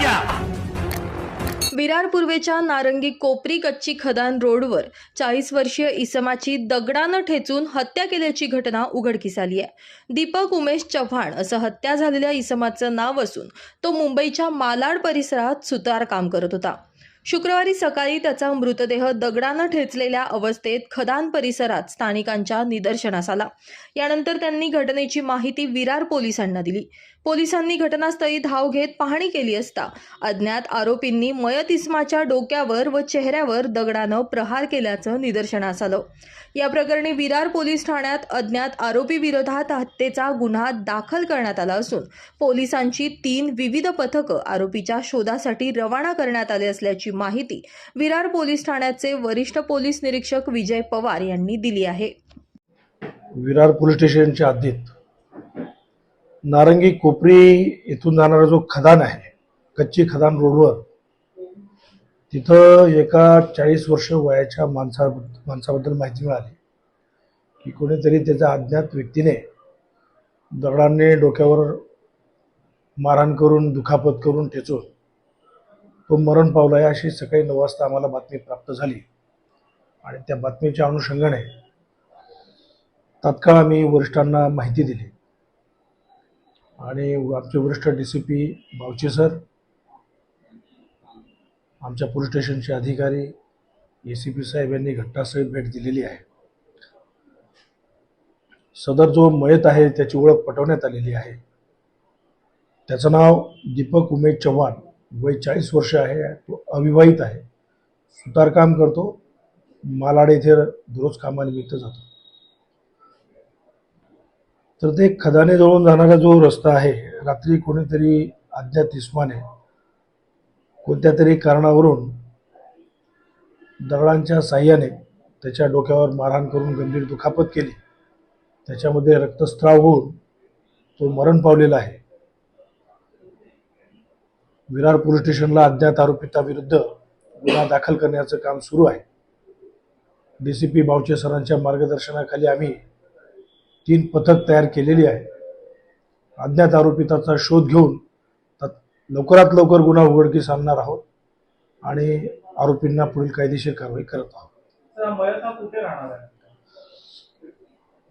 जाणून विरार पूर्वेच्या नारंगी कोपरी कच्ची खदान रोडवर चाळीस वर्षीय इसमाची दगडानं ठेचून हत्या केल्याची घटना उघडकीस आली आहे. दीपक उमेश चव्हाण असं हत्या झालेल्या इसमाचं नाव असून तो मुंबईच्या मालाड परिसरात सुतार काम करत होता. शुक्रवारी सकाळी त्याचा मृतदेह दगडानं ठेचलेल्या अवस्थेत खदान परिसरात स्थानिकांच्या निदर्शनास आला. यानंतर त्यांनी घटनेची माहिती विरार पोलिसांना दिली. पोलिसांनी घटनास्थळी धाव घेत पाहणी केली असता अज्ञात आरोपींनी मयत इस्माच्या डोक्यावर व चेहऱ्यावर दगडानं प्रहार केल्याचं निदर्शनास आलं. या प्रकरणी विरार पोलीस ठाण्यात अज्ञात आरोपी विरोधात हत्येचा गुन्हा दाखल करण्यात आला असून पोलिसांची तीन विविध पथकं आरोपीच्या शोधासाठी रवाना करण्यात आले असल्याची माहिती विरार पोलीस ठाण्याचे वरिष्ठ पोलीस निरीक्षक विजय पवार यांनी दिली आहे. विरार पोलीस स्टेशनच्या हद्दीत नारंगी कोपरी येथून जाणारा जो खदान आहे कच्ची खदान रोडवर तिथं एका चाळीस वर्ष वयाच्या माणसा माणसाबद्दल माहिती मिळाली की कोणीतरी त्याच्या अज्ञात व्यक्तीने दगडांनी डोक्यावर मारहाण करून दुखापत करून ठेचून तो मरण पावला आहे अशी सकाळी नऊ वाजता आम्हाला बातमी प्राप्त झाली. आणि त्या बातमीच्या अनुषंगाने तात्काळ आम्ही वरिष्ठांना माहिती दिली. आणि आमचे वरिष्ठ D C P Bavache sir आमच्या पोलीस स्टेशनचे अधिकारी ए सी पी साहेब यांनी घटनास्थळी भेट दिलेली आहे. सदर जो मयत आहे त्याची ओळख पटवण्यात आलेली आहे. त्याचं नाव दीपक उमेश चव्हाण वय चाळीस वर्ष आहे तो अविवाहित आहे. सुतारकाम करतो मालाड येथे दररोज कामानिमित्त जातो. तर ते खदाने जवळून जाणारा जो रस्ता आहे रात्री कोणीतरी अज्ञात इस्माने कोणत्या तरी कारणावरून दगडांच्या साह्याने त्याच्या डोक्यावर मारहाण करून गंभीर दुखापत केली. त्याच्यामध्ये रक्तस्त्राव होऊन तो मरण पावलेला आहे. विरार पोलीस स्टेशनला अज्ञात आरोपिताविरुद्ध गुन्हा दाखल करण्याचं काम सुरू आहे. डी सी पी बावचे सरांच्या मार्गदर्शनाखाली आम्ही तीन पथक तयार केलेली आहे. अज्ञात आरोपिताचा शोध घेऊन तात- लवकरात लवकर गुन्हा उघडकीस आणणार आहोत आणि आरोपींना पुढील कायदेशीर कारवाई करत आहोत.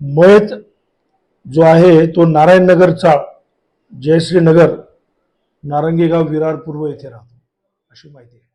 मयत जो आहे तो नारायण नगर चाळ जयश्री नगर नारंगीगाव विरारपूर्व विरार पूर्व येथे राहतो अशी माहिती आहे.